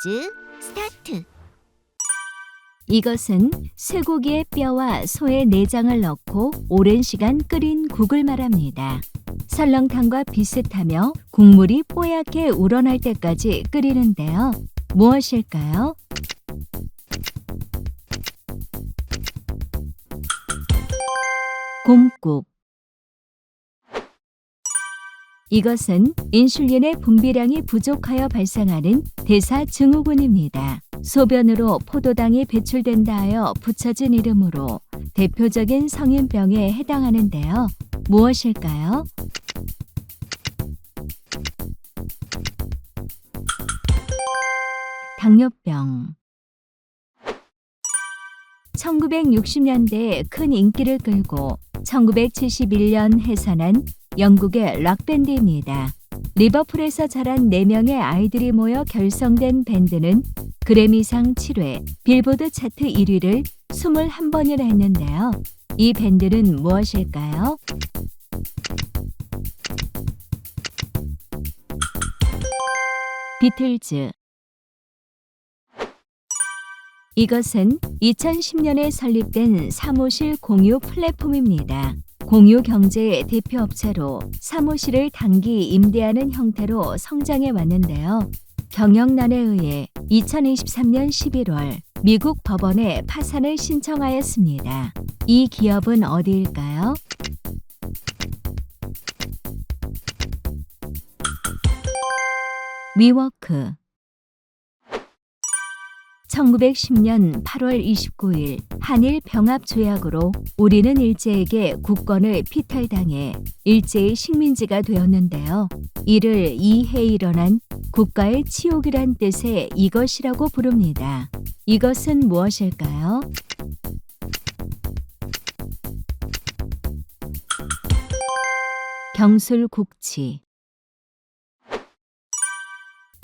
퀴즈 스타트. 이것은 쇠고기의 뼈와 소의 내장을 넣고 오랜 시간 끓인 국을 말합니다. 설렁탕과 비슷하며 국물이 뽀얗게 우러날 때까지 끓이는데요. 무엇일까요? 곰국 이것은 인슐린의 분비량이 부족하여 발생하는 대사증후군입니다. 소변으로 포도당이 배출된다 하여 붙여진 이름으로 대표적인 성인병에 해당하는데요. 무엇일까요? 당뇨병 1960년대에 큰 인기를 끌고 1971년 해산한 영국의 락밴드입니다. 리버풀에서 자란 4명의 아이들이 모여 결성된 밴드는 그래미상 7회, 빌보드 차트 1위를 21번이나 했는데요. 이 밴드는 무엇일까요? 비틀즈 이것은 2010년에 설립된 사무실 공유 플랫폼입니다. 공유 경제의 대표 업체로 사무실을 단기 임대하는 형태로 성장해 왔는데요. 경영난에 의해 2023년 11월 미국 법원에 파산을 신청하였습니다. 이 기업은 어디일까요? 위워크 1910년 8월 29일 한일 병합 조약으로 우리는 일제에게 국권을 피탈당해 일제의 식민지가 되었는데요. 이를 이해 일어난 국가의 치욕이란 뜻의 이것이라고 부릅니다. 이것은 무엇일까요? 경술국치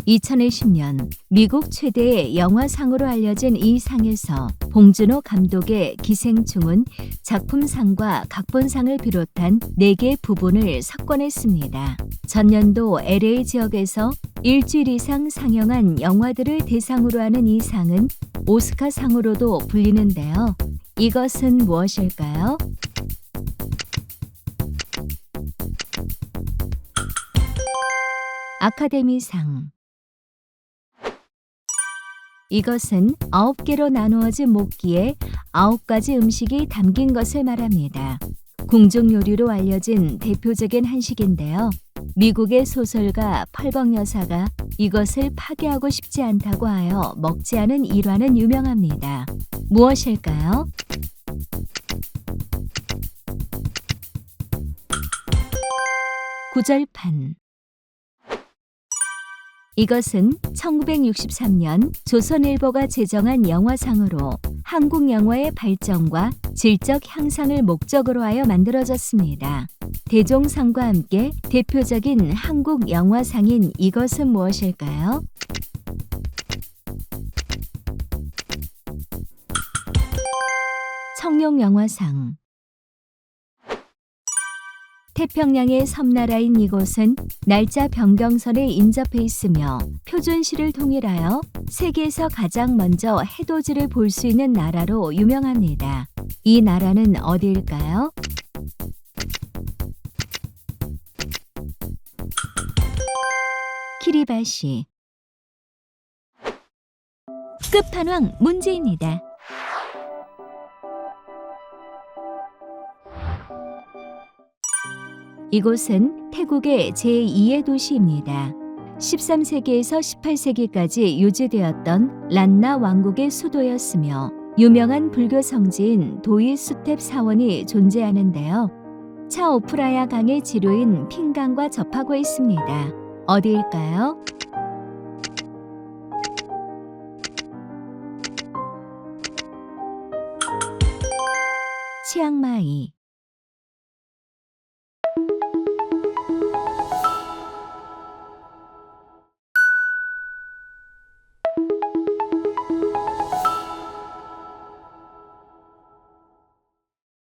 2020년 미국 최대의 영화상으로 알려진 이 상에서 봉준호 감독의 기생충은 작품상과 각본상을 비롯한 4개 부분을 석권했습니다. 전년도 LA 지역에서 일주일 이상 상영한 영화들을 대상으로 하는 이 상은 오스카 상으로도 불리는데요. 이것은 무엇일까요? 아카데미상 이것은 아홉 개로 나누어진 목기에 아홉 가지 음식이 담긴 것을 말합니다. 궁중 요리로 알려진 대표적인 한식인데요. 미국의 소설가 펄벅 여사가 이것을 파괴하고 싶지 않다고 하여 먹지 않은 일화는 유명합니다. 무엇일까요? 구절판 이것은 1963년 조선일보가 제정한 영화상으로 한국 영화의 발전과 질적 향상을 목적으로 하여 만들어졌습니다. 대종상과 함께 대표적인 한국 영화상인 이것은 무엇일까요? 청룡 영화상 태평양의 섬나라인 이곳은 날짜 변경선에 인접해 있으며 표준시를 통일하여 세계에서 가장 먼저 해돋이를 볼 수 있는 나라로 유명합니다. 이 나라는 어디일까요? 키리바시 끝판왕 문제입니다. 이곳은 태국의 제2의 도시입니다. 13세기에서 18세기까지 유지되었던 란나 왕국의 수도였으며 유명한 불교 성지인 도이 수텝 사원이 존재하는데요. 차오프라야 강의 지류인 핑강과 접하고 있습니다. 어디일까요? 치앙마이